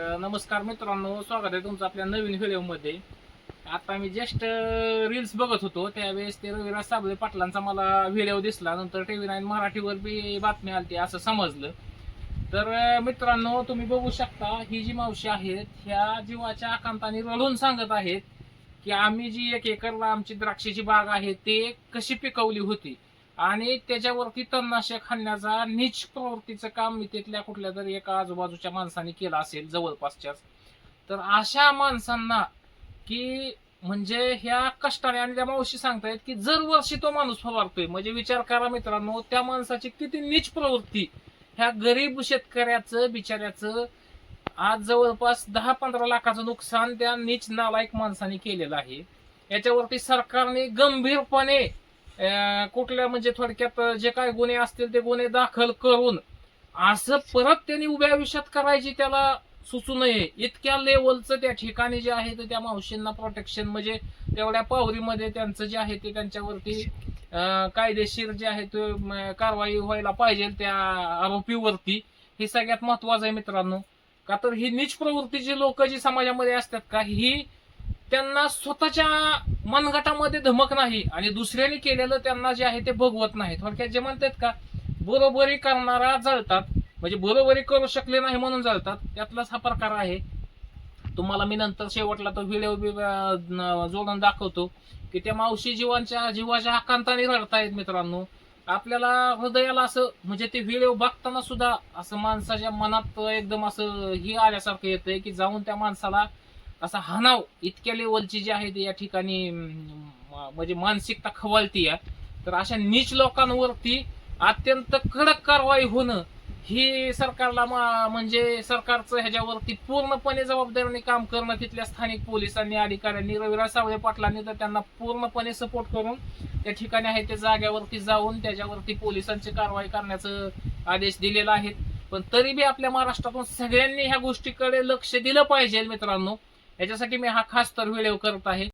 नमस्कार मित्रांनो स्वागत आहे तुमचं आपल्या नवीन व्हिडिओमध्ये आता मी जस्ट रील्स बघत होतो. त्यावेळेस ते रविराज साबळे पाटलांचा मला व्हिडिओ दिसला. नंतर टीव्ही नाईन मराठीवर बी बातमी आली असं समजलं. तर मित्रांनो तुम्ही बघू शकता ही जी मावशी आहेत ह्या जीवाच्या आकांताने रडून सांगत आहेत की आम्ही जी एक एकरला आमची द्राक्षाची बाग आहे ते कशी पिकवली होती. आणि त्याच्यावरती तणनाशक हाणण्याचा नीच प्रवृत्तीचं काम मी तिथल्या कुठल्या तरी एका आजूबाजूच्या माणसाने केलं असेल जवळपासच्याच. तर अशा माणसांना की म्हणजे ह्या कष्टाने आणि त्या मावशी सांगतायत की जर वर्षी तो माणूस फवारतोय म्हणजे विचार करा मित्रांनो त्या माणसाची किती नीच प्रवृत्ती. ह्या गरीब शेतकऱ्याचं बिचाऱ्याचं आज जवळपास दहा पंधरा लाखाचं नुकसान त्या नीच नालायक माणसाने केलेलं आहे. याच्यावरती सरकारने गंभीरपणे कुठल्या म्हणजे थोडक्यात जे काय गुन्हे असतील ते गुन्हे दाखल करून असं परत त्यांनी उभ्या आयुष्यात करायची त्याला सुचू नये. इतक्या लेवलचं त्या ठिकाणी जे आहे तर त्या मावशींना प्रोटेक्शन म्हणजे तेवढ्या पावरीमध्ये त्यांचं जे आहे ते त्यांच्यावरती कायदेशीर जे आहे ते कारवाई व्हायला पाहिजे त्या आरोपीवरती. हे सगळ्यात महत्वाचं आहे मित्रांनो. का तर ही नीच प्रवृत्तीची लोक जी समाजामध्ये असतात का ही त्यांना स्वतःच्या मनगटामध्ये धमक नाही आणि दुसऱ्याने केलेलं त्यांना जे आहे ते भगवत नाही. थोडक्यात जे म्हणतात का बरोबरी करणारा जळतात म्हणजे बरोबरी करू शकले नाही म्हणून जळतात त्यातलाच हा प्रकार आहे. तुम्हाला मी नंतर शेवटला तो व्हिडिओ बी जोडून दाखवतो की त्या मावशी जीवांच्या जीवाच्या आकांताने रडतायत मित्रांनो. आपल्याला हृदयाला असं म्हणजे ते व्हिडिओ बघताना सुद्धा असं माणसाच्या मनात एकदम असं ही आल्यासारखं येतंय की जाऊन त्या माणसाला असा हानाव इतक्या लेवलची जी आहे ती या ठिकाणी म्हणजे मानसिकता खवळती आहे तर अशा नीच लोकांवरती अत्यंत कडक कारवाई होणं ही सरकारला मा- म्हणजे सरकारचं ह्याच्यावरती पूर्णपणे जबाबदारीने काम करणं तिथल्या स्थानिक पोलिसांनी अधिकाऱ्यांनी रविराज सावळे पाटलांनी तर त्यांना पूर्णपणे सपोर्ट करून त्या ठिकाणी आहे त्या जाग्यावरती जाऊन त्याच्यावरती पोलिसांची कारवाई करण्याचं आदेश दिलेला आहे. पण तरी बी आपल्या महाराष्ट्रातून सगळ्यांनी ह्या गोष्टीकडे लक्ष दिलं पाहिजे मित्रांनो. याच्यासाठी मी हा खास तर व्हिडिओ करत आहे.